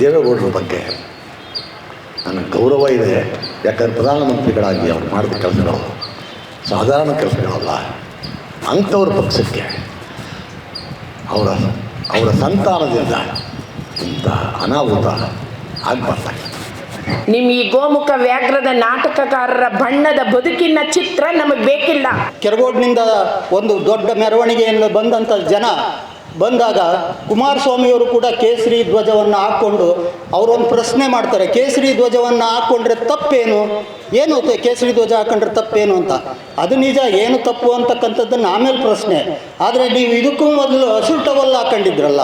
ದೇವೇಗೌಡರ ಬಗ್ಗೆ ನನಗೆ ಗೌರವ ಇದೆ. ಯಾಕಂದ್ರೆ ಪ್ರಧಾನಮಂತ್ರಿಗಳಾಗಿ ಅವ್ರು ಮಾಡಿದ ಕೆಲಸಗಳು ಸಾಧಾರಣ ಕೆಲಸಗಳಲ್ಲ ಅಂಥವ್ರ ಪಕ್ಷಕ್ಕೆ ಅವರ ಅವರ ಸಂತಾನದಿಂದ ಇಂಥ ಅನಾಹುತ ಆಗಬಾರ್ದಾಗಿತ್ತು. ನಿಮ್ಮ ಈ ಗೋಮುಖ ವ್ಯಾಘ್ರದ ನಾಟಕಕಾರರ ಬಣ್ಣದ ಬದುಕಿನ ಚಿತ್ರ ನಮಗೆ ಬೇಕಿಲ್ಲ. ಕೆರಗೋಡ್ನಿಂದ ಒಂದು ದೊಡ್ಡ ಮೆರವಣಿಗೆಯನ್ನು ಬಂದಂಥ ಜನ ಬಂದಾಗ ಕುಮಾರಸ್ವಾಮಿಯವರು ಕೂಡ ಕೇಸರಿ ಧ್ವಜವನ್ನು ಹಾಕ್ಕೊಂಡು ಅವರೊಂದು ಪ್ರಶ್ನೆ ಮಾಡ್ತಾರೆ, ಕೇಸರಿ ಧ್ವಜವನ್ನು ಹಾಕ್ಕೊಂಡ್ರೆ ತಪ್ಪೇನು? ಏನು ಕೇಸರಿ ಧ್ವಜ ಹಾಕೊಂಡ್ರೆ ತಪ್ಪೇನು ಅಂತ? ಅದು ನಿಜ, ಏನು ತಪ್ಪು ಅಂತಕ್ಕಂಥದ್ದನ್ನು ಆಮೇಲೆ ಪ್ರಶ್ನೆ. ಆದರೆ ನೀವು ಇದಕ್ಕೂ ಮೊದಲು ಹಸಿರು ಟವಲ್ ಹಾಕೊಂಡಿದ್ರಲ್ಲ,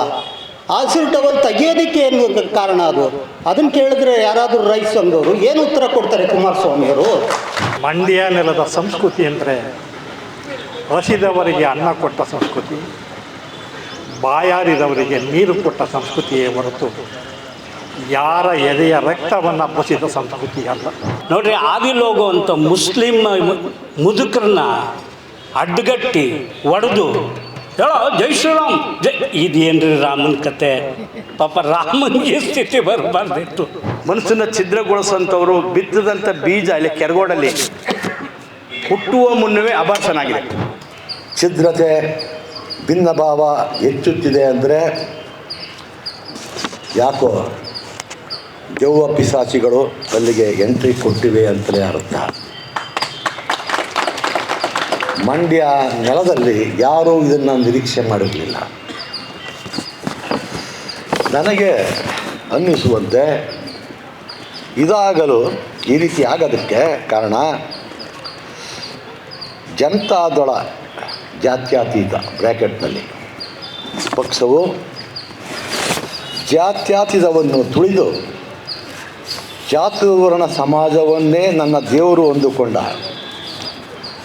ಆ ಹಸಿರು ಟವಲ್ ತೆಗಿಯೋದಕ್ಕೆ ಏನು ಕಾರಣ ಅದು? ಅದನ್ನು ಕೇಳಿದ್ರೆ ಯಾರಾದರೂ ರೈಸ್ ಅಂದವರು ಏನು ಉತ್ತರ ಕೊಡ್ತಾರೆ ಕುಮಾರಸ್ವಾಮಿಯವರು? ಮಂಡ್ಯ ನೆಲದ ಸಂಸ್ಕೃತಿ ಅಂದರೆ ಹಸಿದವರಿಗೆ ಅನ್ನ ಕೊಟ್ಟ ಸಂಸ್ಕೃತಿ. ಬಾಯಾರಿದವರಿಗೆ ನೀರು ಕೊಟ್ಟ ಸಂಸ್ಕೃತಿಯೇ ಹೊರತು ಯಾರ ಎದೆಯ ರಕ್ತವನ್ನು ಬಸಿದ ಸಂಸ್ಕೃತಿ ಅಲ್ಲ. ನೋಡ್ರಿ ಆದಿಲೋಗೋ ಅಂತ ಮುಸ್ಲಿಂ ಮುದುಕರನ್ನ ಅಡ್ಡಗಟ್ಟಿ ಒಡೆದು ಹೇಳೋ ಜೈ ಶ್ರೀರಾಮ್ ಜೈ ಇದೇನ್ರಿ ರಾಮನ ಕತೆ? ಪಾಪ ರಾಮನಿಗೆ ಸ್ಥಿತಿ ಬರಬಾರ್ದಿತ್ತು. ಮನಸ್ಸನ್ನು ಛಿದ್ರಗೊಳಿಸುವಂಥವರು ಬಿತ್ತದಂಥ ಬೀಜ ಅಲ್ಲಿ ಕೆರಗೋಡಲ್ಲಿ ಹುಟ್ಟುವ ಮುನ್ನವೇ ಅಭಾಸನಾಗಿದೆ. ಛಿದ್ರತೆ ಭಿನ್ನ ಭಾವ ಹೆಚ್ಚುತ್ತಿದೆ ಅಂದರೆ ಯಾಕೋ ದೆವ್ವ ಪಿಸಾಚಿಗಳು ಅಲ್ಲಿಗೆ ಎಂಟ್ರಿ ಕೊಟ್ಟಿವೆ ಅಂತಲೇ ಅರ್ಥ. ಮಂಡ್ಯ ನೆಲದಲ್ಲಿ ಯಾರೂ ಇದನ್ನು ನಿರೀಕ್ಷೆ ಮಾಡಿರಲಿಲ್ಲ. ನನಗೆ ಅನ್ನಿಸುವಂತೆ ಇದಾಗಲು ಈ ರೀತಿ ಆಗೋದಕ್ಕೆ ಕಾರಣ ಜನತಾದಳ ಜಾತ್ಯತೀತ ಬ್ರ್ಯಾಕೆಟ್ನಲ್ಲಿ ಪಕ್ಷವು ಜಾತ್ಯತೀತವನ್ನು ತುಳಿದು ಜಾತಿವರ್ಣ ಸಮಾಜವನ್ನೇ ನನ್ನ ದೇವರು ಅಂದುಕೊಂಡ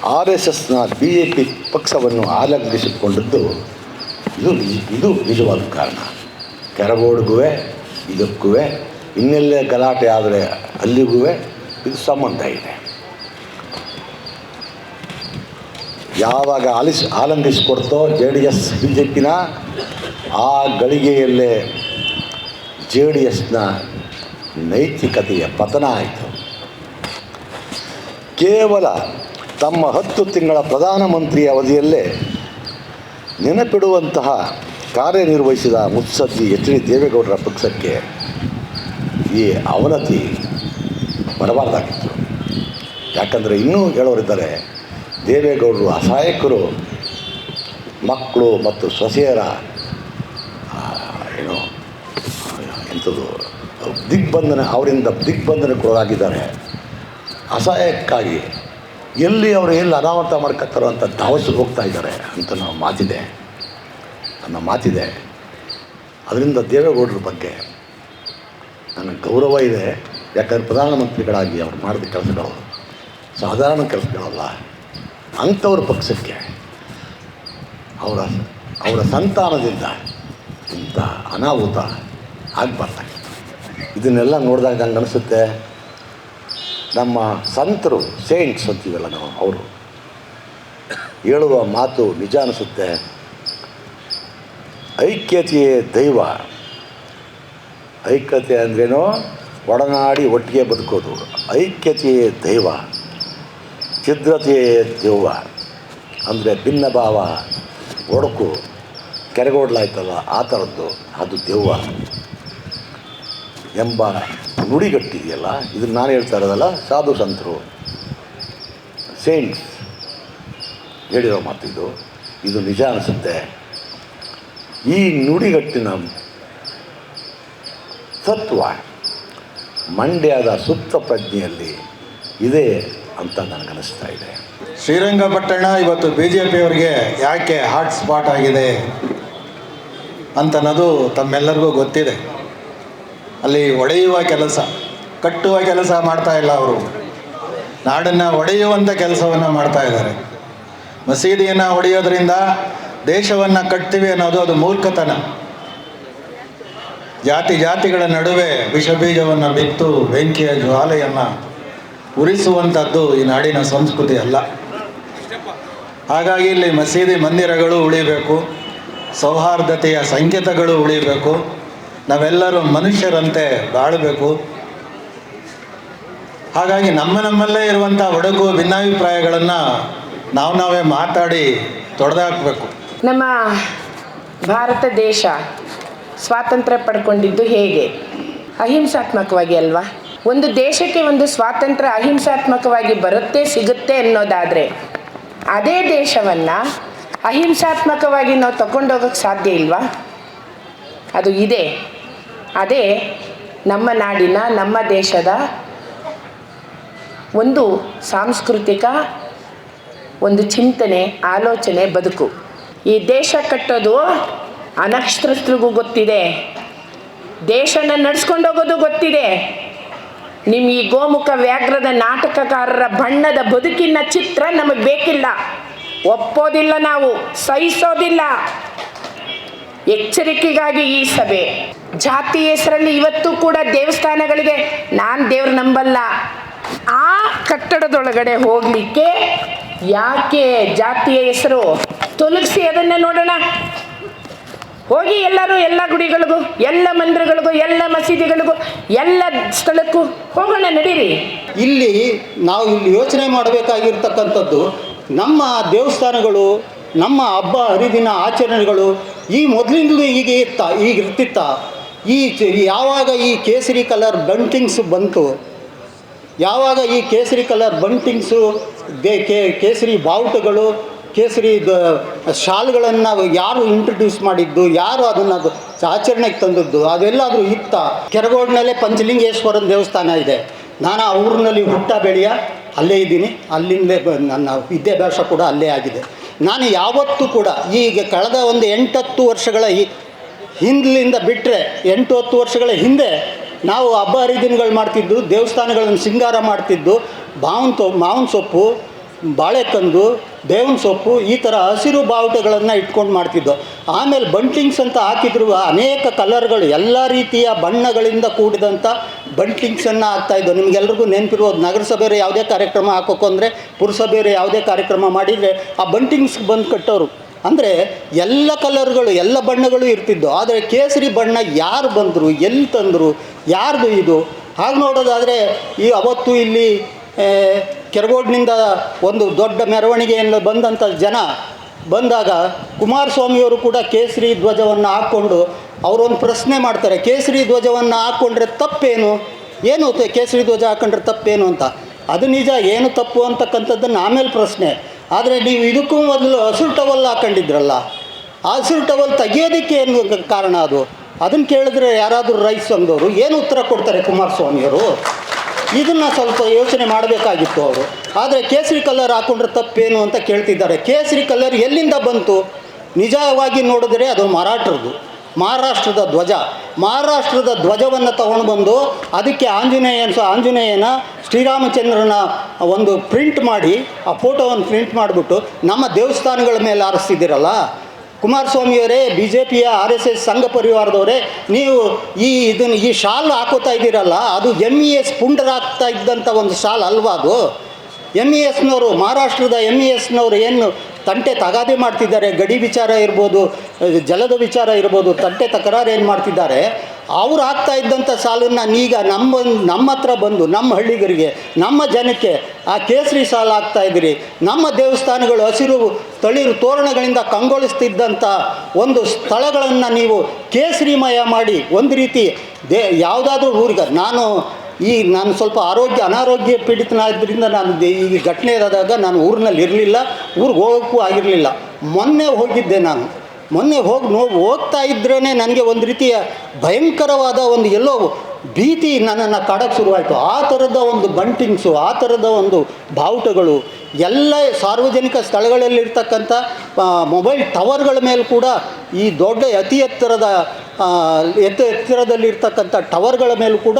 ಆರ್ ಎಸ್ ಎಸ್ನ ಬಿ ಜೆ ಪಿ ಪಕ್ಷವನ್ನು ಆಲಂಘಿಸಿಕೊಂಡಿದ್ದು ಇದು ಇದು ನಿಜವಾದ ಕಾರಣ. ಕೆರಗೋಡ್ಗೂ ಇದಕ್ಕೂ ಇನ್ನೆಲ್ಲೇ ಗಲಾಟೆ ಆದರೆ ಅಲ್ಲಿಗೂ ಇದು ಸಂಬಂಧ ಇದೆ. ಯಾವಾಗ ಆಲಿಸ್, ಆಲಂಬಿಸಿಕೊಡ್ತೋ J D S, B J ಪಿನ ಆ ಗಳಿಗೆಯಲ್ಲೇ ಜೆ ಡಿ ಎಸ್ನ ನೈತಿಕತೆಯ ಪತನ ಆಯಿತು. ಕೇವಲ ತಮ್ಮ ಹತ್ತು ತಿಂಗಳ ಪ್ರಧಾನಮಂತ್ರಿ ಅವಧಿಯಲ್ಲೇ ನೆನಪಿಡುವಂತಹ ಕಾರ್ಯನಿರ್ವಹಿಸಿದ ಮುತ್ಸದ್ದಿ ಎಚ್ ಡಿ ದೇವೇಗೌಡರ ಪಕ್ಷಕ್ಕೆ ಈ ಅವನತಿ ಬರಬಾರ್ದಾಗಿತ್ತು. ಯಾಕಂದರೆ ಇನ್ನೂ ಹೇಳೋರಿದ್ದಾರೆ ದೇವೇಗೌಡರು ಅಸಹಾಯಕರು ಮಕ್ಕಳು ಮತ್ತು ಸೊಸೆಯರ ಏನು ಎಂಥದ್ದು, ದಿಗ್ಬಂಧನ, ಅವರಿಂದ ದಿಗ್ಬಂಧನಕ್ಕೊಳಗಾಗಿದ್ದಾರೆ ಅಸಹಾಯಕ್ಕಾಗಿ ಎಲ್ಲಿ ಅವರು ಎಲ್ಲಿ ಅನಾಹುತ ಮಾಡ್ಕೊತಾರೋ ಅಂತ ಧಾವಸು ಹೋಗ್ತಾ ಇದ್ದಾರೆ ಅಂತ ನಾವು ಮಾತಿದೆ. ನನ್ನ ಮಾತಿದೆ. ಅದರಿಂದ ದೇವೇಗೌಡರ ಬಗ್ಗೆ ನನಗೆ ಗೌರವ ಇದೆ. ಯಾಕಂದ್ರೆ ಪ್ರಧಾನಮಂತ್ರಿಗಳಾಗಿ ಅವ್ರು ಮಾಡಿದ ಕೆಲಸಗಳು ಸಾಧಾರಣ ಕೆಲಸಗಳಲ್ಲ. ಅಂಥವ್ರ ಪಕ್ಷಕ್ಕೆ ಅವರ ಅವರ ಸಂತಾನದಿಂದ ಇಂಥ ಅನಾಹುತ ಆಗಬಾರ್ದಾಗಿತ್ತು. ಇದನ್ನೆಲ್ಲ ನೋಡಿದಾಗ ನಂಗೆ ಅನಿಸುತ್ತೆ? ನಮ್ಮ ಸಂತರು ಸೇಂಟ್ಸ್ ಅಂತೀವಲ್ಲ ನಾವು, ಅವರು ಹೇಳುವ ಮಾತು ನಿಜ ಅನಿಸುತ್ತೆ. ಐಕ್ಯತೆಯೇ ದೈವ. ಐಕ್ಯತೆ ಅಂದ್ರೇನೋ? ಒಡನಾಡಿ ಒಟ್ಟಿಗೆ ಬದುಕೋದು. ಐಕ್ಯತೆಯೇ ದೈವ. ಛಿದ್ರತೆಯೇ ದೆವ್ವ ಅಂದರೆ ಭಿನ್ನ ಭಾವ, ಒಡಕು, ಕೆರೆಗೋಡ್ಲಾಯ್ತಲ್ಲ, ಆ ಥರದ್ದು ಅದು ದೆವ್ವ ಎಂಬ ನುಡಿಗಟ್ಟಿದೆಯಲ್ಲ ಇದನ್ನು ನಾನು ಹೇಳ್ತಾ ಇರೋದಲ್ಲ, ಸಾಧು ಸಂತರು ಸೇಂಟ್ಸ್ ಹೇಳಿರೋ ಮಾತಿದು. ಇದು ನಿಜ ಅನಿಸುತ್ತೆ. ಈ ನುಡಿಗಟ್ಟಿನ ಸತ್ವ ಮಂಡ್ಯದ ಸುಪ್ತ ಪ್ರಜ್ಞೆಯಲ್ಲಿ ಇದೆ ಅಂತ ನನಗನ್ನಿಸ್ತಾ ಇದೆ ಶ್ರೀರಂಗಪಟ್ಟಣ ಇವತ್ತು ಬಿ ಜೆ ಪಿಯವರಿಗೆ ಯಾಕೆ ಹಾಟ್ ಸ್ಪಾಟ್ ಆಗಿದೆ ಅಂತನ್ನೋದು ತಮ್ಮೆಲ್ಲರಿಗೂ ಗೊತ್ತಿದೆ. ಅಲ್ಲಿ ಒಡೆಯುವ ಕೆಲಸ, ಕಟ್ಟುವ ಕೆಲಸ ಮಾಡ್ತಾ ಇಲ್ಲ ಅವರು. ನಾಡನ್ನು ಒಡೆಯುವಂಥ ಕೆಲಸವನ್ನು ಮಾಡ್ತಾ ಇದ್ದಾರೆ. ಮಸೀದಿಯನ್ನು ಹೊಡೆಯೋದ್ರಿಂದ ದೇಶವನ್ನು ಕಟ್ತೀವಿ ಅನ್ನೋದು ಅದು ಮೂರ್ಖತನ. ಜಾತಿ ಜಾತಿಗಳ ನಡುವೆ ವಿಷಬೀಜವನ್ನು ಬಿತ್ತು, ಬೆಂಕಿಯ ಜ್ವಾಲೆಯನ್ನು ಉರಿಸುವಂಥದ್ದು ಈ ನಾಡಿನ ಸಂಸ್ಕೃತಿ ಅಲ್ಲ. ಹಾಗಾಗಿ ಇಲ್ಲಿ ಮಸೀದಿ ಮಂದಿರಗಳು ಉಳಿಬೇಕು, ಸೌಹಾರ್ದತೆಯ ಸಂಕೇತಗಳು ಉಳಿಬೇಕು, ನಾವೆಲ್ಲರೂ ಮನುಷ್ಯರಂತೆ ಬಾಳಬೇಕು. ಹಾಗಾಗಿ ನಮ್ಮ ನಮ್ಮಲ್ಲೇ ಇರುವಂಥ ಒಡಕು ಭಿನ್ನಾಭಿಪ್ರಾಯಗಳನ್ನು ನಾವು ನಾವೇ ಮಾತಾಡಿ ತೊಡೆದಾಕಬೇಕು. ನಮ್ಮ ಭಾರತ ದೇಶ ಸ್ವಾತಂತ್ರ್ಯ ಪಡ್ಕೊಂಡಿದ್ದು ಹೇಗೆ? ಅಹಿಂಸಾತ್ಮಕವಾಗಿ ಅಲ್ವಾ? ಒಂದು ದೇಶಕ್ಕೆ ಒಂದು ಸ್ವಾತಂತ್ರ್ಯ ಅಹಿಂಸಾತ್ಮಕವಾಗಿ ಬರುತ್ತೆ, ಸಿಗುತ್ತೆ ಅನ್ನೋದಾದರೆ ಅದೇ ದೇಶವನ್ನು ಅಹಿಂಸಾತ್ಮಕವಾಗಿ ನಾವು ತಗೊಂಡೋಗಕ್ಕೆ ಸಾಧ್ಯ ಇಲ್ವಾ? ಅದು ಇದೆ. ಅದೇ ನಮ್ಮ ನಾಡಿನ, ನಮ್ಮ ದೇಶದ ಒಂದು ಸಾಂಸ್ಕೃತಿಕ ಒಂದು ಚಿಂತನೆ, ಆಲೋಚನೆ, ಬದುಕು. ಈ ದೇಶ ಕಟ್ಟೋದು ಅನಕ್ಷರಸ್ಥರಿಗೂ ಗೊತ್ತಿದೆ. ದೇಶನ ನಡ್ಸ್ಕೊಂಡೋಗೋದು ಗೊತ್ತಿದೆ. ನಿಮ್ಮ ಈ ಗೋಮುಖ ವ್ಯಾಘ್ರದ ನಾಟಕಕಾರರ ಬಣ್ಣದ ಬದುಕಿನ ಚಿತ್ರ ನಮಗೆ ಬೇಕಿಲ್ಲ. ಒಪ್ಪೋದಿಲ್ಲ ನಾವು, ಸಹಿಸೋದಿಲ್ಲ. ಎಚ್ಚರಿಕೆಗಾಗಿ ಈ ಸಭೆ. ಜಾತಿ ಹೆಸರಲ್ಲಿ ಇವತ್ತು ಕೂಡ ದೇವಸ್ಥಾನಗಳಿಗೆ ನಾನು ದೇವ್ರು ನಂಬಲ್ಲ. ಆ ಕಟ್ಟಡದೊಳಗಡೆ ಹೋಗಲಿಕ್ಕೆ ಯಾಕೆ ಜಾತಿಯ ಹೆಸರು? ತೊಲಗಿಸಿ ಅದನ್ನ ನೋಡೋಣ. ಹೋಗಿ ಎಲ್ಲರೂ ಎಲ್ಲ ಗುಡಿಗಳಿಗೂ, ಎಲ್ಲ ಮಂದಿರಗಳಿಗೂ, ಎಲ್ಲ ಮಸೀದಿಗಳಿಗೂ, ಎಲ್ಲ ಸ್ಥಳಕ್ಕೂ. ಹೋಗೋಣ, ನಡೀರಿ. ಇಲ್ಲಿ ನಾವು ಇಲ್ಲಿ ಯೋಚನೆ ಮಾಡಬೇಕಾಗಿರ್ತಕ್ಕಂಥದ್ದು ನಮ್ಮ ದೇವಸ್ಥಾನಗಳು, ನಮ್ಮ ಹಬ್ಬ ಹರಿದಿನ ಆಚರಣೆಗಳು ಈ ಮೊದಲಿಂದಲೂ ಹೀಗೆ ಇತ್ತ ಈಗ ಇರ್ತಿತ್ತ, ಈ ಯಾವಾಗ ಈ ಕೇಸರಿ ಕಲರ್ ಬಂಟಿಂಗ್ಸ್ ಬಂತು, ಯಾವಾಗ ಈ ಕೇಸರಿ ಕಲರ್ ಬಂಟಿಂಗ್ಸು ದೇ ಕೇಸರಿ ಬಾವುಟಗಳು ಕೇಸರಿ ಶಾಲ್ಗಳನ್ನು ಯಾರು ಇಂಟ್ರೊಡ್ಯೂಸ್ ಮಾಡಿದ್ದು, ಯಾರು ಅದನ್ನು ಆಚರಣೆಗೆ ತಂದದ್ದು, ಅದೆಲ್ಲಾದರೂ ಇತ್ತ? ಕೆರಗೋಡ್ನಲ್ಲೇ ಪಂಚಲಿಂಗೇಶ್ವರನ ದೇವಸ್ಥಾನ ಇದೆ. ನಾನು ಆ ಊರಿನಲ್ಲಿ ಹುಟ್ಟ ಬೆಳೆಯ ಅಲ್ಲೇ ಇದ್ದೀನಿ. ಅಲ್ಲಿಂದಲೇ ನನ್ನ ವಿದ್ಯಾಭ್ಯಾಸ ಕೂಡ ಅಲ್ಲೇ ಆಗಿದೆ. ನಾನು ಯಾವತ್ತೂ ಕೂಡ ಈಗ ಕಳೆದ ಒಂದು ಎಂಟತ್ತು ವರ್ಷಗಳ ಹಿಂದ್ಲಿಂದ ಬಿಟ್ಟರೆ ಎಂಟು ಹತ್ತು ವರ್ಷಗಳ ಹಿಂದೆ ನಾವು ಹಬ್ಬ ಹರಿದಿನಗಳು ಮಾಡ್ತಿದ್ದು, ದೇವಸ್ಥಾನಗಳನ್ನು ಸಿಂಗಾರ ಮಾಡ್ತಿದ್ದು, ಮಾವಿನ ತೊ, ಮಾವಿನ ಸೊಪ್ಪು ಬಾಳೆಕಂದು ಬೇವಿನ ಸೊಪ್ಪು, ಈ ಥರ ಹಸಿರು ಬಾವುಟಗಳನ್ನು ಇಟ್ಕೊಂಡು ಮಾಡ್ತಿದ್ದು. ಆಮೇಲೆ ಬಂಟ್ಲಿಂಗ್ಸ್ ಅಂತ ಹಾಕಿದ್ರು. ಅನೇಕ ಕಲರ್ಗಳು ಎಲ್ಲ ರೀತಿಯ ಬಣ್ಣಗಳಿಂದ ಕೂಡಿದಂಥ ಬಂಟ್ಲಿಂಗ್ಸನ್ನು ಹಾಕ್ತಾಯಿದ್ದು ನಿಮಗೆಲ್ರಿಗೂ ನೆನಪಿರ್ಬೋದು, ನಗರಸಭೆಯವರು ಯಾವುದೇ ಕಾರ್ಯಕ್ರಮ ಹಾಕೋಕ್ಕೂ ಅಂದರೆ ಪುರಸಭೆಯವರು ಯಾವುದೇ ಕಾರ್ಯಕ್ರಮ ಮಾಡಿದರೆ ಆ ಬಂಟಿಂಗ್ಸ್ ಬಂದು ಕಟ್ಟೋರು. ಅಂದರೆ ಎಲ್ಲ ಕಲರ್ಗಳು ಎಲ್ಲ ಬಣ್ಣಗಳು ಇರ್ತಿದ್ದು ಆದರೆ ಕೇಸರಿ ಬಣ್ಣ ಯಾರು ಬಂದರು ಎಲ್ಲಿ ತಂದರು, ಯಾರ್ದು ಇದು? ಹಾಗೆ ನೋಡೋದಾದರೆ ಈ ಅವತ್ತು ಇಲ್ಲಿ ಕೆರಗೋಡಿನಿಂದ ಒಂದು ದೊಡ್ಡ ಮೆರವಣಿಗೆಯನ್ನು ಬಂದಂಥ ಜನ ಬಂದಾಗ ಕುಮಾರಸ್ವಾಮಿಯವರು ಕೂಡ ಕೇಸರಿ ಧ್ವಜವನ್ನು ಹಾಕ್ಕೊಂಡು ಅವರೊಂದು ಪ್ರಶ್ನೆ ಮಾಡ್ತಾರೆ, ಕೇಸರಿ ಧ್ವಜವನ್ನು ಹಾಕ್ಕೊಂಡ್ರೆ ತಪ್ಪೇನು? ಏನು ಕೇಸರಿ ಧ್ವಜ ಹಾಕೊಂಡ್ರೆ ತಪ್ಪೇನು ಅಂತ? ಅದು ನಿಜ, ಏನು ತಪ್ಪು ಅಂತಕ್ಕಂಥದ್ದನ್ನು ಆಮೇಲೆ ಪ್ರಶ್ನೆ. ಆದರೆ ನೀವು ಇದಕ್ಕೂ ಮೊದಲು ಹಸಿರು ಟವಲ್ ಹಾಕೊಂಡಿದ್ರಲ್ಲ, ಆ ಹಸಿರು ಟವಲ್ ತೆಗಿಯೋದಕ್ಕೆ ಏನು ಕಾರಣ ಅದು? ಅದನ್ನು ಕೇಳಿದ್ರೆ ಯಾರಾದರೂ ರೈಸ್ ಅಂದವರು ಏನು ಉತ್ತರ ಕೊಡ್ತಾರೆ ಕುಮಾರಸ್ವಾಮಿಯವರು? ಇದನ್ನು ಸ್ವಲ್ಪ ಯೋಚನೆ ಮಾಡಬೇಕಾಗಿತ್ತು ಅವರು. ಆದರೆ ಕೇಸರಿ ಕಲರ್ ಹಾಕೊಂಡ್ರೆ ತಪ್ಪೇನು ಅಂತ ಕೇಳ್ತಿದ್ದಾರೆ. ಕೇಸರಿ ಕಲರ್ ಎಲ್ಲಿಂದ ಬಂತು? ನಿಜವಾಗಿ ನೋಡಿದ್ರೆ ಅದು ಮರಾಠರದು ಮಹಾರಾಷ್ಟ್ರದ ಧ್ವಜ. ಮಹಾರಾಷ್ಟ್ರದ ಧ್ವಜವನ್ನು ತಗೊಂಡು ಬಂದು ಅದಕ್ಕೆ ಆಂಜನೇಯನ ಆಂಜನೇಯನ ಶ್ರೀರಾಮಚಂದ್ರನ ಒಂದು ಪ್ರಿಂಟ್ ಮಾಡಿ, ಆ ಫೋಟೋವನ್ನು ಪ್ರಿಂಟ್ ಮಾಡಿಬಿಟ್ಟು ನಮ್ಮ ದೇವಸ್ಥಾನಗಳ ಮೇಲೆ ಆರಿಸ್ತಿದ್ದೀರಲ್ಲ? ಕುಮಾರಸ್ವಾಮಿಯವರೇ ಬಿ ಜೆ ಪಿಯ ಆರ್ ಎಸ್ ಎಸ್ ಸಂಘ ಪರಿವಾರದವರೇ, ನೀವು ಈ ಇದನ್ನು ಈ ಶಾಲ್ ಹಾಕೋತಾ ಇದ್ದೀರಲ್ಲ, ಅದು ಎಂ ಇ ಎಸ್ ಪುಂಡರಾಗ್ತಾ ಇದ್ದಂಥ ಒಂದು ಶಾಲ್ ಅಲ್ವಾ ಅದು? ಎಂ ಇ ಎಸ್ನವರು ಮಹಾರಾಷ್ಟ್ರದ ಎಂ ಇ ಎಸ್ನವರು ಏನು ತಂಟೆ ತಗಾದೆ ಮಾಡ್ತಿದ್ದಾರೆ, ಗಡಿ ವಿಚಾರ ಇರ್ಬೋದು, ಜಲದ ವಿಚಾರ ಇರ್ಬೋದು, ತಂಟೆ ತಕರಾರು ಏನು ಮಾಡ್ತಿದ್ದಾರೆ? ಅವ್ರು ಆಗ್ತಾ ಇದ್ದಂಥ ಸಾಲನ್ನು ನೀಗ ನಮ್ಮ ನಮ್ಮ ಹತ್ರ ಬಂದು, ನಮ್ಮ ಹಳ್ಳಿಗರಿಗೆ, ನಮ್ಮ ಜನಕ್ಕೆ ಆ ಕೇಸರಿ ಸಾಲ ಆಗ್ತಾ ಇದ್ದೀರಿ. ನಮ್ಮ ದೇವಸ್ಥಾನಗಳು ಹಸಿರು ತಳಿರು ತೋರಣಗಳಿಂದ ಕಂಗೊಳಿಸ್ತಿದ್ದಂಥ ಒಂದು ಸ್ಥಳಗಳನ್ನು ನೀವು ಕೇಸರಿಮಯ ಮಾಡಿ ಒಂದು ರೀತಿ ದೇ, ಯಾವುದಾದ್ರೂ ಊರಿಗೆ, ನಾನು ಈ, ನಾನು ಸ್ವಲ್ಪ ಆರೋಗ್ಯ, ಅನಾರೋಗ್ಯ ಪೀಡಿತನಾದ್ದರಿಂದ ನಾನು ಈ ಘಟನೆ ಆದಾಗ ನಾನು ಊರಿನಲ್ಲಿ ಇರಲಿಲ್ಲ, ಊರಿಗೆ ಹೋಗೋಕ್ಕೂ ಆಗಿರಲಿಲ್ಲ. ಮೊನ್ನೆ ಹೋಗಿದ್ದೆ ನಾನು. ಮೊನ್ನೆ ಹೋಗಿ ನೋ ಹೋಗ್ತಾ ಇದ್ರೇ ನನಗೆ ಒಂದು ರೀತಿಯ ಭಯಂಕರವಾದ ಒಂದು ಎಲ್ಲೋ ಭೀತಿ ನನ್ನನ್ನು ಕಾಡಕ್ಕೆ ಶುರುವಾಯಿತು. ಆ ಥರದ ಒಂದು ಬಂಟಿಂಗ್ಸು, ಆ ಥರದ ಒಂದು ಬಾವುಟಗಳು, ಎಲ್ಲ ಸಾರ್ವಜನಿಕ ಸ್ಥಳಗಳಲ್ಲಿರ್ತಕ್ಕಂಥ ಮೊಬೈಲ್ ಟವರ್ಗಳ ಮೇಲೆ ಕೂಡ ಈ ದೊಡ್ಡ ಅತಿ ಎತ್ತರದ ಎತ್ತ ಎತ್ತರದಲ್ಲಿರ್ತಕ್ಕಂಥ ಟವರ್ಗಳ ಮೇಲೂ ಕೂಡ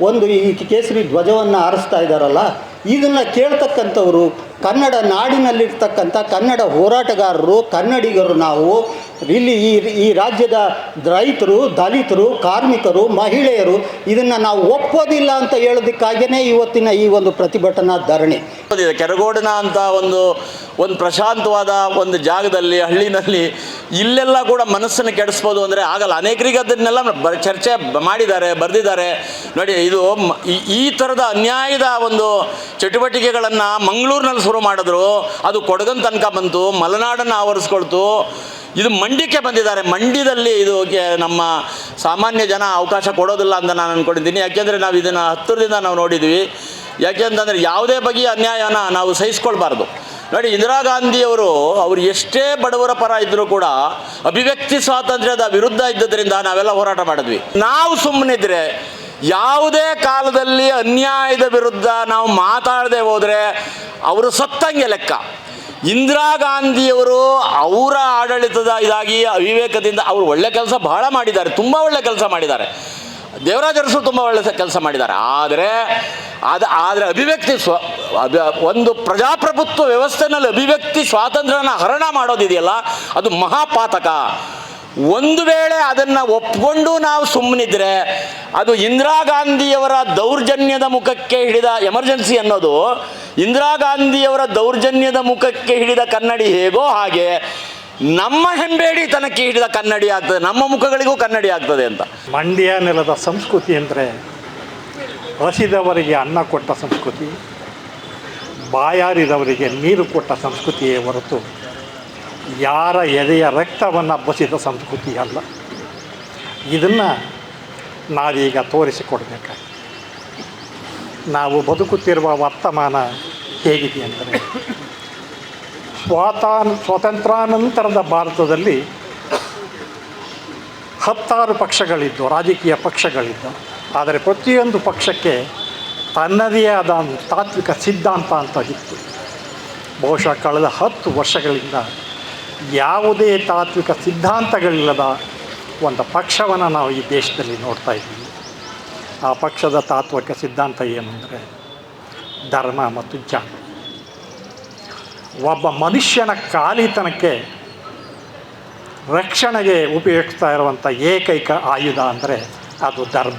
ಒಂದು ಈ ಕೇಸರಿ ಧ್ವಜವನ್ನು ಹಾರಿಸ್ತಾ ಇದ್ದಾರಲ್ಲ ಇದನ್ನು ಕೇಳ್ತಕ್ಕಂಥವರು ಕನ್ನಡ ನಾಡಿನಲ್ಲಿರ್ತಕ್ಕಂಥ ಕನ್ನಡ ಹೋರಾಟಗಾರರು, ಕನ್ನಡಿಗರು ನಾವು, ಇಲ್ಲಿ ಈ ಈ ರಾಜ್ಯದ ರೈತರು, ದಲಿತರು, ಕಾರ್ಮಿಕರು, ಮಹಿಳೆಯರು ಇದನ್ನು ನಾವು ಒಪ್ಪೋದಿಲ್ಲ ಅಂತ ಹೇಳೋದಕ್ಕಾಗಿಯೇ ಇವತ್ತಿನ ಈ ಒಂದು ಪ್ರತಿಭಟನಾ ಧರಣಿ. ಕೆರಗೋಡಿನ ಅಂತ ಒಂದು ಒಂದು ಪ್ರಶಾಂತವಾದ ಒಂದು ಜಾಗದಲ್ಲಿ, ಹಳ್ಳಿನಲ್ಲಿ ಇಲ್ಲೆಲ್ಲ ಕೂಡ ಮನಸ್ಸನ್ನು ಕೆಡಿಸ್ಬೋದು ಅಂದರೆ ಆಗಲ್ಲ. ಅನೇಕರಿಗೆ ಅದನ್ನೆಲ್ಲ ಚರ್ಚೆ ಮಾಡಿದ್ದಾರೆ, ಬರೆದಿದ್ದಾರೆ. ನೋಡಿ, ಇದು ಈ- ಥರದ ಅನ್ಯಾಯದ ಒಂದು ಚಟುವಟಿಕೆಗಳನ್ನು ಮಂಗಳೂರಿನಲ್ಲಿ ಶುರು ಮಾಡಿದ್ರು. ಅದು ಕೊಡಗನ್ ತನಕ ಬಂತು, ಮಲೆನಾಡನ್ನು ಆವರಿಸ್ಕೊಳ್ತು. ಇದು ಮಂಡ್ಯಕ್ಕೆ ಬಂದಿದ್ದಾರೆ. ಮಂಡ್ಯದಲ್ಲಿ ಇದು ನಮ್ಮ ಸಾಮಾನ್ಯ ಜನ ಅವಕಾಶ ಕೊಡೋದಿಲ್ಲ ಅಂತ ನಾನು ಅಂದ್ಕೊಂಡಿದ್ದೀನಿ ಯಾಕೆಂದರೆ ನಾವು ಇದನ್ನು ಹತ್ತಿರದಿಂದ ನಾವು ನೋಡಿದ್ವಿ. ಯಾಕೆಂತಂದರೆ ಯಾವುದೇ ಬಗೆಯ ಅನ್ಯಾಯನ ನಾವು ಸಹಿಸ್ಕೊಳ್ಬಾರ್ದು. ನೋಡಿ, ಇಂದಿರಾ ಗಾಂಧಿಯವರು ಅವರು ಎಷ್ಟೇ ಬಡವರ ಪರ ಇದ್ದರೂ ಕೂಡ ಅಭಿವ್ಯಕ್ತಿ ಸ್ವಾತಂತ್ರ್ಯದ ವಿರುದ್ಧ ಇದ್ದದ್ರಿಂದ ನಾವೆಲ್ಲ ಹೋರಾಟ ಮಾಡಿದ್ವಿ. ನಾವು ಸುಮ್ಮನಿದ್ರೆ ಯಾವುದೇ ಕಾಲದಲ್ಲಿ ಅನ್ಯಾಯದ ವಿರುದ್ಧ ನಾವು ಮಾತಾಡದೆ ಹೋದರೆ ಅವರು ಸತ್ತಂಗೆ ಲೆಕ್ಕ. ಇಂದಿರಾ ಗಾಂಧಿಯವರು ಅವರ ಆಡಳಿತದ ಇದಾಗಿ ಅವಿವೇಕದಿಂದ ಅವರು ಒಳ್ಳೆ ಕೆಲಸ ಬಹಳ ಮಾಡಿದ್ದಾರೆ, ತುಂಬ ಒಳ್ಳೆ ಕೆಲಸ ಮಾಡಿದ್ದಾರೆ. ದೇವರಾಜ ಅರಸು ತುಂಬ ಒಳ್ಳೆ ಕೆಲಸ ಮಾಡಿದ್ದಾರೆ. ಆದರೆ ಅದು ಆದರೆ ಅಭಿವ್ಯಕ್ತಿ ಸ್ವ ಒಂದು ಪ್ರಜಾಪ್ರಭುತ್ವ ವ್ಯವಸ್ಥೆನಲ್ಲಿ ಅಭಿವ್ಯಕ್ತಿ ಸ್ವಾತಂತ್ರ್ಯನ ಹರಣ ಮಾಡೋದಿದೆಯಲ್ಲ, ಅದು ಮಹಾಪಾತಕ. ಒಂದು ವೇಳೆ ಅದನ್ನು ಒಪ್ಕೊಂಡು ನಾವು ಸುಮ್ಮನಿದ್ರೆ ಅದು ಇಂದಿರಾ ಗಾಂಧಿಯವರ ದೌರ್ಜನ್ಯದ ಮುಖಕ್ಕೆ ಹಿಡಿದ ಎಮರ್ಜೆನ್ಸಿ ಅನ್ನೋದು, ಇಂದಿರಾ ಗಾಂಧಿಯವರ ದೌರ್ಜನ್ಯದ ಮುಖಕ್ಕೆ ಹಿಡಿದ ಕನ್ನಡಿ ಹೇಗೋ ಹಾಗೆ ನಮ್ಮ ಹೆಂಬೇಡಿತನಕ್ಕೆ ಹಿಡಿದ ಕನ್ನಡಿ ಆಗ್ತದೆ, ನಮ್ಮ ಮುಖಗಳಿಗೂ ಕನ್ನಡಿ ಆಗ್ತದೆ ಅಂತ. ಮಂಡ್ಯ ನೆಲದ ಸಂಸ್ಕೃತಿ ಅಂದರೆ ಹಸಿದವರಿಗೆ ಅನ್ನ ಕೊಟ್ಟ ಸಂಸ್ಕೃತಿ, ಬಾಯಾರಿದವರಿಗೆ ನೀರು ಕೊಟ್ಟ ಸಂಸ್ಕೃತಿಯೇ ಹೊರತು ಯಾರ ಎದೆಯ ರಕ್ತವನ್ನು ಬಸಿದ ಸಂಸ್ಕೃತಿ ಅಲ್ಲ. ಇದನ್ನು ನಾವೀಗ ತೋರಿಸಿಕೊಡ್ಬೇಕಾಗಿ ನಾವು ಬದುಕುತ್ತಿರುವ ವರ್ತಮಾನ ಹೇಗಿದೆ ಅಂದರೆ ಸ್ವಾತಾನ್ ಸ್ವಾತಂತ್ರ್ಯಾನಂತರದ ಭಾರತದಲ್ಲಿ ಹತ್ತಾರು ಪಕ್ಷಗಳಿದ್ದು, ರಾಜಕೀಯ ಪಕ್ಷಗಳಿದ್ದು. ಆದರೆ ಪ್ರತಿಯೊಂದು ಪಕ್ಷಕ್ಕೆ ತನ್ನದೇ ಆದ ಒಂದು ತಾತ್ವಿಕ ಸಿದ್ಧಾಂತ ಅಂತ ಇತ್ತು. ಬಹುಶಃ ಕಳೆದ ಹತ್ತು ವರ್ಷಗಳಿಂದ ಯಾವುದೇ ತಾತ್ವಿಕ ಸಿದ್ಧಾಂತಗಳಿಲ್ಲದ ಒಂದು ಪಕ್ಷವನ್ನು ನಾವು ಈ ದೇಶದಲ್ಲಿ ನೋಡ್ತಾ ಇದ್ದೀವಿ. ಆ ಪಕ್ಷದ ತಾತ್ವಿಕ ಸಿದ್ಧಾಂತ ಏನು ಅಂದರೆ ಧರ್ಮ ಮತ್ತು ಜಾತಿ. ಒಬ್ಬ ಮನುಷ್ಯನ ಕಾಲಿತನಕ್ಕೆ ರಕ್ಷಣೆಗೆ ಉಪಯೋಗಿಸ್ತಾ ಇರುವಂಥ ಏಕೈಕ ಆಯುಧ ಅಂದರೆ ಅದು ಧರ್ಮ.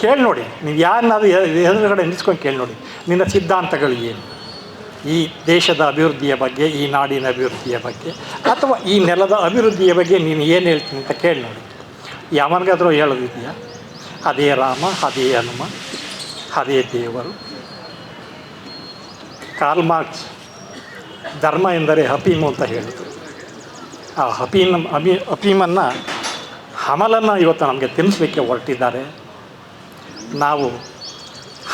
ಕೇಳಿ ನೋಡಿ, ನೀವು ಯಾರನ್ನಾದ್ರೂ ಎದುರುಗಡೆ ನಿಲ್ಸ್ಕೊಂಡು ಕೇಳಿ ನೋಡಿ, ನಿನ್ನ ಸಿದ್ಧಾಂತಗಳು ಏನು? ಈ ದೇಶದ ಅಭಿವೃದ್ಧಿಯ ಬಗ್ಗೆ, ಈ ನಾಡಿನ ಅಭಿವೃದ್ಧಿಯ ಬಗ್ಗೆ, ಅಥವಾ ಈ ನೆಲದ ಅಭಿವೃದ್ಧಿಯ ಬಗ್ಗೆ ನೀನು ಏನು ಹೇಳ್ತೀನಿ ಅಂತ ಕೇಳಿ ನೋಡಿ. ಯಾವನಿಗಾದರೂ ಹೇಳೋದಿದೆಯಾ? ಅದೇ ರಾಮ ಅದೇ ಹನುಮ ಅದೇ ದೇವರು ಕಾರ್ಲ್ ಮಾರ್ಕ್ಸ್ ಧರ್ಮ ಎಂದರೆ ಹಪೀಮು ಅಂತ ಹೇಳಿದರು ಆ ಹಪೀನ್ ಅಮಿ, ಹಪೀಮನ್ನು ಹಮಲನ್ನು ಇವತ್ತು ನಮಗೆ ತಿನ್ನಿಸ್ಲಿಕ್ಕೆ ಹೊರಟಿದ್ದಾರೆ. ನಾವು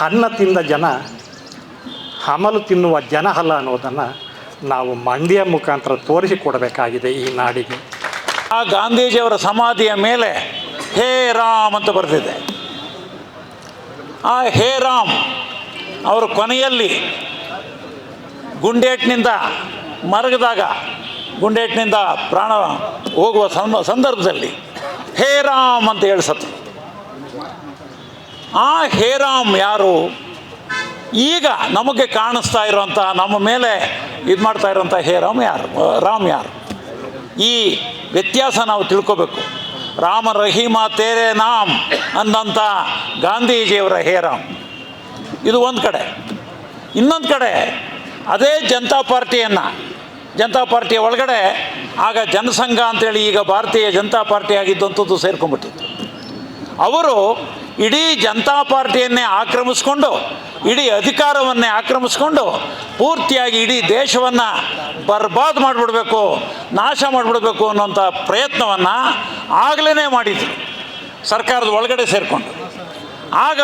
ಅನ್ನ ತಿಂದ ಜನ, ಹಮಲು ತಿನ್ನುವ ಜನ ಅಲ್ಲ ಅನ್ನೋದನ್ನು ನಾವು ಮಂಡ್ಯ ಮುಖಾಂತರ ತೋರಿಸಿಕೊಡಬೇಕಾಗಿದೆ ಈ ನಾಡಿಗೆ. ಆ ಗಾಂಧೀಜಿಯವರ ಸಮಾಧಿಯ ಮೇಲೆ ಹೇ ರಾಮ್ ಅಂತ ಬರೆದಿದೆ. ಆ ಹೇ ರಾಮ್ ಅವರು ಕೊನೆಯಲ್ಲಿ ಗುಂಡೇಟ್ನಿಂದ ಮರಗದಾಗ ಗುಂಡೇಟ್ನಿಂದ ಪ್ರಾಣ ಹೋಗುವ ಸಂದ ಸಂದರ್ಭದಲ್ಲಿ ಹೇ ರಾಮ್ ಅಂತ ಹೇಳಿ ಸತ್ತು ಆ ಹೇ ರಾಮ್ ಯಾರು? ಈಗ ನಮಗೆ ಕಾಣಿಸ್ತಾ ಇರುವಂಥ ನಮ್ಮ ಮೇಲೆ ಇದು ಮಾಡ್ತಾ ಇರುವಂಥ ಹೇ ರಾಮ್ ಯಾರು? ರಾಮ್ ಯಾರು? ಈ ವ್ಯತ್ಯಾಸ ನಾವು ತಿಳ್ಕೋಬೇಕು. ರಾಮ ರಹೀಮ ತೇರೆ ನಾಮ್ ಅಂದಂಥ ಗಾಂಧೀಜಿಯವರ ಹೇ ರಾಮ್. ಇದು ಒಂದು ಕಡೆ. ಇನ್ನೊಂದು ಕಡೆ ಅದೇ ಜನತಾ ಪಾರ್ಟಿಯನ್ನು, ಜನತಾ ಪಾರ್ಟಿಯ ಒಳಗಡೆ ಆಗ ಜನಸಂಘ ಅಂತೇಳಿ ಈಗ ಭಾರತೀಯ ಜನತಾ ಪಾರ್ಟಿ ಆಗಿದ್ದಂಥದ್ದು ಸೇರ್ಕೊಂಡ್ಬಿಟ್ಟಿತ್ತು. ಅವರು ಇಡೀ ಜನತಾ ಪಾರ್ಟಿಯನ್ನೇ ಆಕ್ರಮಿಸ್ಕೊಂಡು, ಇಡೀ ಅಧಿಕಾರವನ್ನೇ ಆಕ್ರಮಿಸ್ಕೊಂಡು ಪೂರ್ತಿಯಾಗಿ ಇಡೀ ದೇಶವನ್ನು ಬರ್ಬಾದ್ ಮಾಡಿಬಿಡ್ಬೇಕು, ನಾಶ ಮಾಡಿಬಿಡ್ಬೇಕು ಅನ್ನೋಂಥ ಪ್ರಯತ್ನವನ್ನು ಆಗಲೇ ಮಾಡಿದ್ರು. ಸರ್ಕಾರದ ಒಳಗಡೆ ಸೇರಿಕೊಂಡು. ಆಗ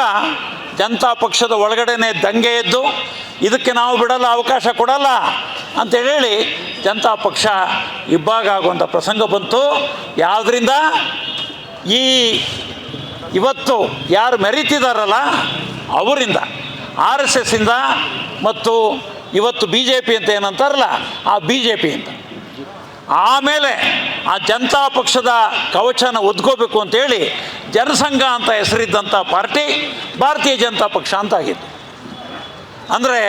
ಜನತಾ ಪಕ್ಷದ ಒಳಗಡೆನೆ ದಂಗೆ ಎದ್ದು ಇದಕ್ಕೆ ನಾವು ಬಿಡಲು ಅವಕಾಶ ಕೊಡಲ್ಲ ಅಂತ ಹೇಳಿ ಜನತಾ ಪಕ್ಷ ಇಬ್ಬಾಗ ಆಗುವಂಥ ಪ್ರಸಂಗ ಬಂತು. ಯಾವುದರಿಂದ? ಈ ಇವತ್ತು ಯಾರು ಮೆರೀತಿದಾರಲ್ಲ ಅವರಿಂದ, ಆರ್ ಎಸ್ ಎಸ್ಸಿಂದ ಮತ್ತು ಇವತ್ತು ಬಿ ಜೆ ಪಿ ಅಂತ ಏನಂತಾರಲ್ಲ ಆ ಬಿ ಜೆ ಪಿಯಿಂದ ಆಮೇಲೆ ಆ ಜನತಾ ಪಕ್ಷದ ಕವಚನ ಒದ್ಕೋಬೇಕು ಅಂತೇಳಿ ಜನಸಂಘ ಅಂತ ಹೆಸರಿದ್ದಂಥ ಪಾರ್ಟಿ ಭಾರತೀಯ ಜನತಾ ಪಕ್ಷ ಅಂತ ಆಗಿತ್ತು. ಅಂದರೆ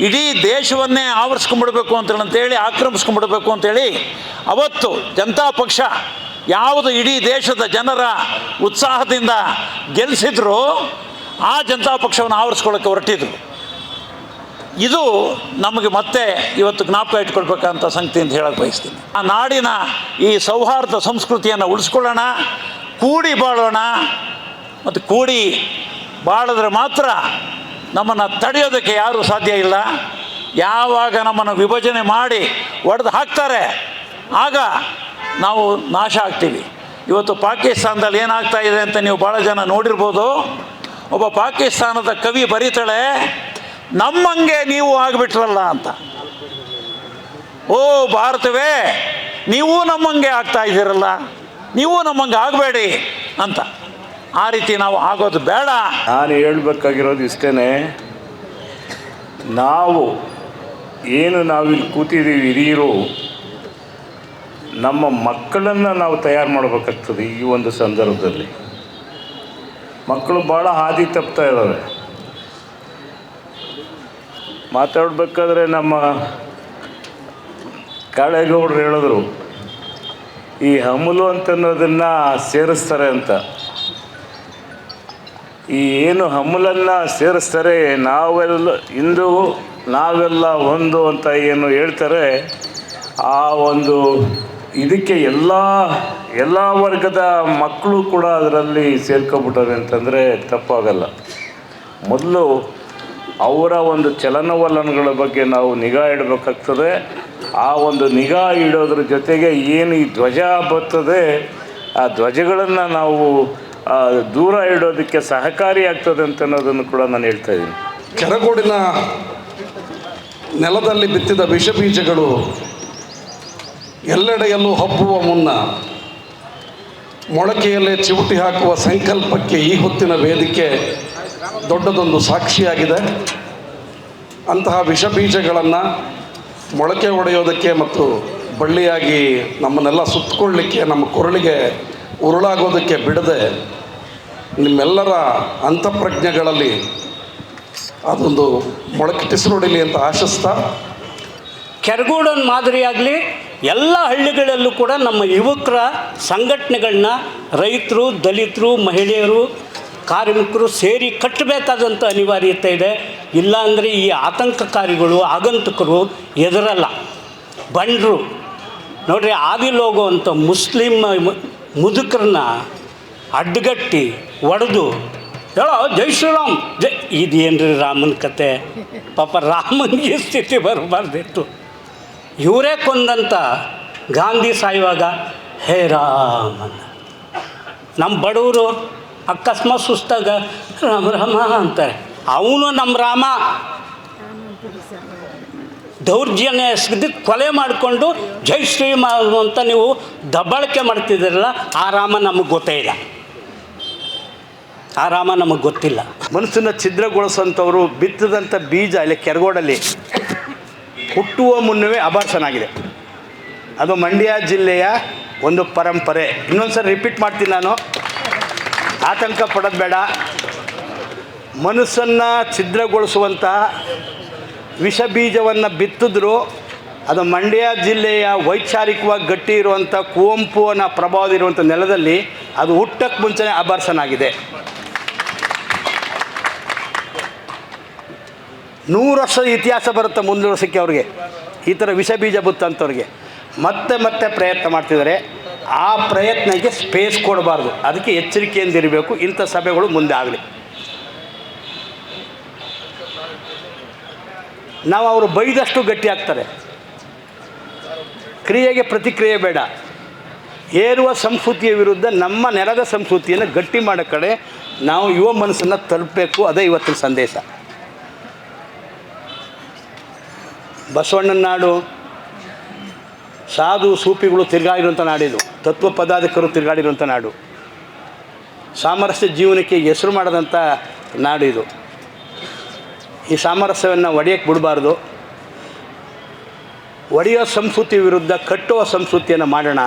ಇಡೀ ದೇಶವನ್ನೇ ಆವರಿಸ್ಕೊಂಬಿಡ್ಬೇಕು ಅಂತೇಳಿ ಆಕ್ರಮಿಸ್ಕೊಂಡ್ಬಿಡ್ಬೇಕು ಅಂತೇಳಿ ಅವತ್ತು ಜನತಾ ಪಕ್ಷ ಯಾವುದು ಇಡೀ ದೇಶದ ಜನರ ಉತ್ಸಾಹದಿಂದ ಗೆಲ್ಲಿಸಿದ್ರು ಆ ಜನತಾ ಪಕ್ಷವನ್ನು ಆವರಿಸ್ಕೊಳ್ಳೋಕ್ಕೆ ಹೊರಟಿದ್ರು. ಇದು ನಮಗೆ ಮತ್ತೆ ಇವತ್ತು ಜ್ಞಾಪಕ ಇಟ್ಕೊಳ್ಬೇಕಂತ ಸಂಗತಿ ಅಂತ ಹೇಳಕ್ಕೆ ಬಯಸ್ತೀನಿ. ಆ ನಾಡಿನ ಈ ಸೌಹಾರ್ದ ಸಂಸ್ಕೃತಿಯನ್ನು ಉಳಿಸ್ಕೊಳ್ಳೋಣ, ಕೂಡಿ ಬಾಳೋಣ, ಮತ್ತು ಕೂಡಿ ಬಾಳಿದ್ರೆ ಮಾತ್ರ ನಮ್ಮನ್ನು ತಡೆಯೋದಕ್ಕೆ ಯಾರೂ ಸಾಧ್ಯ ಇಲ್ಲ. ಯಾವಾಗ ನಮ್ಮನ್ನು ವಿಭಜನೆ ಮಾಡಿ ಒಡೆದು ಹಾಕ್ತಾರೆ, ಆಗ ನಾವು ನಾಶ ಆಗ್ತೀವಿ. ಇವತ್ತು ಪಾಕಿಸ್ತಾನದಲ್ಲಿ ಏನಾಗ್ತಾ ಇದೆ ಅಂತ ನೀವು ಭಾಳ ಜನ ನೋಡಿರ್ಬೋದು. ಒಬ್ಬ ಪಾಕಿಸ್ತಾನದ ಕವಿ ಬರೀತಾಳೆ ನಮ್ಮಂಗೆ ನೀವು ಆಗಿಬಿಟ್ರಲ್ಲ ಅಂತ. ಓ ಭಾರತವೇ, ನೀವು ನಮ್ಮಂಗೆ ಆಗ್ತಾ ಇದ್ದೀರಲ್ಲ, ನೀವು ನಮ್ಮಂಗೆ ಆಗಬೇಡಿ ಅಂತ. ಆ ರೀತಿ ನಾವು ಆಗೋದು ಬೇಡ. ನಾನು ಹೇಳ್ಬೇಕಾಗಿರೋದು ಇಷ್ಟೇ ನಾವು ಏನು ನಾವಿಲ್ಲಿ ಕೂತಿದ್ದೀವಿ, ಹಿರಿಯರು, ನಮ್ಮ ಮಕ್ಕಳನ್ನು ನಾವು ತಯಾರು ಮಾಡಬೇಕಾಗ್ತದೆ ಈ ಒಂದು ಸಂದರ್ಭದಲ್ಲಿ. ಮಕ್ಕಳು ಭಾಳ ಹಾದಿ ತಪ್ತಾ ಇದ್ದಾವೆ ಮಾತಾಡಬೇಕಾದ್ರೆ ನಮ್ಮ ಕಾಳೇಗೌಡರು ಹೇಳಿದ್ರು, ಈ ಹಮಲು ಅಂತ ಅನ್ನೋದನ್ನು ಸೇರಿಸ್ತಾರೆ ಅಂತ. ಈ ಏನು ಹಮಲನ್ನು ಸೇರಿಸ್ತಾರೆ, ನಾವೆಲ್ಲ ಇಂದು ನಾವೆಲ್ಲ ಒಂದು ಅಂತ ಏನು ಹೇಳ್ತಾರೆ, ಆ ಒಂದು ಇದಕ್ಕೆ ಎಲ್ಲ ಎಲ್ಲ ವರ್ಗದ ಮಕ್ಕಳು ಕೂಡ ಅದರಲ್ಲಿ ಸೇರ್ಕೊಬಿಟ್ಟಾರೆ ಅಂತಂದರೆ ತಪ್ಪಾಗಲ್ಲ. ಮೊದಲು ಅವರ ಒಂದು ಚಲನವಲನಗಳ ಬಗ್ಗೆ ನಾವು ನಿಗಾ ಇಡಬೇಕಾಗ್ತದೆ. ಆ ಒಂದು ನಿಗಾ ಇಡೋದ್ರ ಜೊತೆಗೆ ಏನು ಈ ಧ್ವಜ ಬರ್ತದೆ, ಆ ಧ್ವಜಗಳನ್ನು ನಾವು ದೂರ ಇಡೋದಕ್ಕೆ ಸಹಕಾರಿಯಾಗ್ತದೆ ಅಂತ ಅನ್ನೋದನ್ನು ಕೂಡ ನಾನು ಹೇಳ್ತಾ ಇದ್ದೀನಿ. ಕೆರಗೋಡಿನ ನೆಲದಲ್ಲಿ ಬಿತ್ತಿದ ವಿಷ ಬೀಜಗಳು ಎಲ್ಲೆಡೆಯಲ್ಲೂ ಹಬ್ಬುವ ಮುನ್ನ ಮೊಳಕೆಯಲ್ಲೇ ಚಿವುಟಿ ಹಾಕುವ ಸಂಕಲ್ಪಕ್ಕೆ ಈ ಹೊತ್ತಿನ ವೇದಿಕೆ ದೊಡ್ಡದೊಂದು ಸಾಕ್ಷಿಯಾಗಿದೆ. ಅಂತಹ ವಿಷ ಬೀಜಗಳನ್ನು ಮೊಳಕೆ ಒಡೆಯೋದಕ್ಕೆ ಮತ್ತು ಬಳ್ಳಿಯಾಗಿ ನಮ್ಮನ್ನೆಲ್ಲ ಸುತ್ತಕೊಳ್ಳಿಕ್ಕೆ ನಮ್ಮ ಕೊರಳಿಗೆ ಉರುಳಾಗೋದಕ್ಕೆ ಬಿಡದೆ ನಿಮ್ಮೆಲ್ಲರ ಅಂತಃಪ್ರಜ್ಞೆಗಳಲ್ಲಿ ಅದೊಂದು ಮೊಳಕಿಟಿಸಿರೊಡಿಲಿ ಅಂತ ಆಶಿಸ್ತಾ, ಕೆರಗೋಡನ್ ಮಾದರಿಯಾಗಲಿ ಎಲ್ಲ ಹಳ್ಳಿಗಳಲ್ಲೂ ಕೂಡ ನಮ್ಮ ಯುವಕರ ಸಂಘಟನೆಗಳನ್ನ ರೈತರು, ದಲಿತರು, ಮಹಿಳೆಯರು ಕಾರ್ಮಿಕರು ಸೇರಿ ಕಟ್ಟಬೇಕಾದಂಥ ಅನಿವಾರ್ಯತೆ ಇದೆ. ಇಲ್ಲಾಂದರೆ ಈ ಆತಂಕಕಾರಿಗಳು, ಆಗಂತಕರು ಎದುರಲ್ಲ. ಬಂಡರು, ನೋಡ್ರಿ ಆದಿಲ್ ಹೋಗುವಂಥ ಮುಸ್ಲಿಮ್ ಮುದುಕರನ್ನ ಅಡ್ಡಗಟ್ಟಿ ಒಡೆದು, ಹೇಳೋ, ಜೈ ಶ್ರೀರಾಮ್, ಜೈ, ಇದೇನ್ರಿ ರಾಮನ ಕತೆ? ಪಾಪ ರಾಮನಿಗೆ ಸ್ಥಿತಿ ಬರಬಾರ್ದಿತ್ತು. ಇವರೇ ಕೊಂದಂಥ ಗಾಂಧಿ ಸಾಯುವಾಗ, ಹೇ ರಾಮನ್. ನಮ್ಮ ಬಡವರು ಅಕಸ್ಮಾತ್ ಸುಸ್ತಾಗ ರಾಮ ರಾಮ ಅಂತಾರೆ. ಅವನು ನಮ್ಮ ರಾಮ. ದೌರ್ಜನ್ಯ ಎಸಗದು ಕೊಲೆ ಮಾಡಿಕೊಂಡು ಜೈ ಶ್ರೀಮ ಅಂತ ನೀವು ದಬ್ಬಳಕೆ ಮಾಡ್ತಿದ್ದೀರಲ್ಲ, ಆ ರಾಮ ನಮಗೆ ಗೊತ್ತೇ ಇಲ್ಲ. ಆ ರಾಮ ನಮಗೆ ಗೊತ್ತಿಲ್ಲ. ಮನಸ್ಸನ್ನು ಛಿದ್ರಗೊಳಿಸೋಂಥವ್ರು ಬಿತ್ತದಂಥ ಬೀಜ ಇಲ್ಲಿ ಕೆರಗೋಡಲ್ಲಿ ಹುಟ್ಟುವ ಮುನ್ನವೇ ಅಭಾಸನಾಗಿದೆ ಅದು ಮಂಡ್ಯ ಜಿಲ್ಲೆಯ ಒಂದು ಪರಂಪರೆ. ಇನ್ನೊಂದು ಸರಿ ರಿಪೀಟ್ ಮಾಡ್ತೀನಿ ನಾನು. ಆತಂಕ ಪಡೋದು ಬೇಡ. ಮನಸ್ಸನ್ನು ಛಿದ್ರಗೊಳಿಸುವಂಥ ವಿಷ ಬೀಜವನ್ನು ಬಿತ್ತಿದ್ರು ಅದು ಮಂಡ್ಯ ಜಿಲ್ಲೆಯ ವೈಚಾರಿಕವಾಗಿ ಗಟ್ಟಿ ಇರುವಂಥ ಕುವೆಂಪುವನ ಪ್ರಭಾವ ಇರುವಂಥ ನೆಲದಲ್ಲಿ ಅದು ಹುಟ್ಟಕ್ಕೆ ಮುಂಚೆನೇ ಅಭರ್ಸನಾಗಿದೆ ನೂರು ವರ್ಷದ ಇತಿಹಾಸ ಬರುತ್ತೆ ಮುಂದಿನ ವರ್ಷಕ್ಕೆ ಅವ್ರಿಗೆ. ಈ ಥರ ವಿಷ ಬೀಜ ಬುತ್ತಂಥವ್ರಿಗೆ ಮತ್ತೆ ಮತ್ತೆ ಪ್ರಯತ್ನ ಮಾಡ್ತಿದ್ದಾರೆ. ಆ ಪ್ರಯತ್ನಕ್ಕೆ ಸ್ಪೇಸ್ ಕೊಡಬಾರ್ದು. ಅದಕ್ಕೆ ಎಚ್ಚರಿಕೆಯಿಂದ ಇರಬೇಕು ಇಂಥ ಸಭೆಗಳು ಮುಂದೆ ಆಗಲಿ. ನಾವು ಅವರು ಬೈದಷ್ಟು ಗಟ್ಟಿ ಆಗ್ತಾರೆ. ಕ್ರಿಯೆಗೆ ಪ್ರತಿಕ್ರಿಯೆ ಬೇಡ. ಏರುವ ಸಂಸ್ಕೃತಿಯ ವಿರುದ್ಧ ನಮ್ಮ ನೆಲದ ಸಂಸ್ಕೃತಿಯನ್ನು ಗಟ್ಟಿ ಮಾಡೋ ಕಡೆ ನಾವು ಯುವ ಮನಸ್ಸನ್ನು ತಲುಪಬೇಕು. ಅದೇ ಇವತ್ತಿನ ಸಂದೇಶ. ಬಸವಣ್ಣನ ನಾಡು ಸಾಧು ಸೂಪಿಗಳು ತಿರುಗಾಡಿರುವಂಥ ನಾಡಿದು ತತ್ವ ಪದಾಧಿಕರು ತಿರುಗಾಡಿರುವಂಥ ನಾಡು. ಸಾಮರಸ್ಯ ಜೀವನಕ್ಕೆ ಹೆಸರು ಮಾಡದಂಥ ನಾಡಿದು ಈ ಸಾಮರಸ್ಯವನ್ನು ಒಡೆಯಕ್ಕೆ ಬಿಡಬಾರ್ದು. ಒಡೆಯೋ ಸಂಸ್ಕೃತಿ ವಿರುದ್ಧ ಕಟ್ಟುವ ಸಂಸ್ಕೃತಿಯನ್ನು ಮಾಡೋಣ.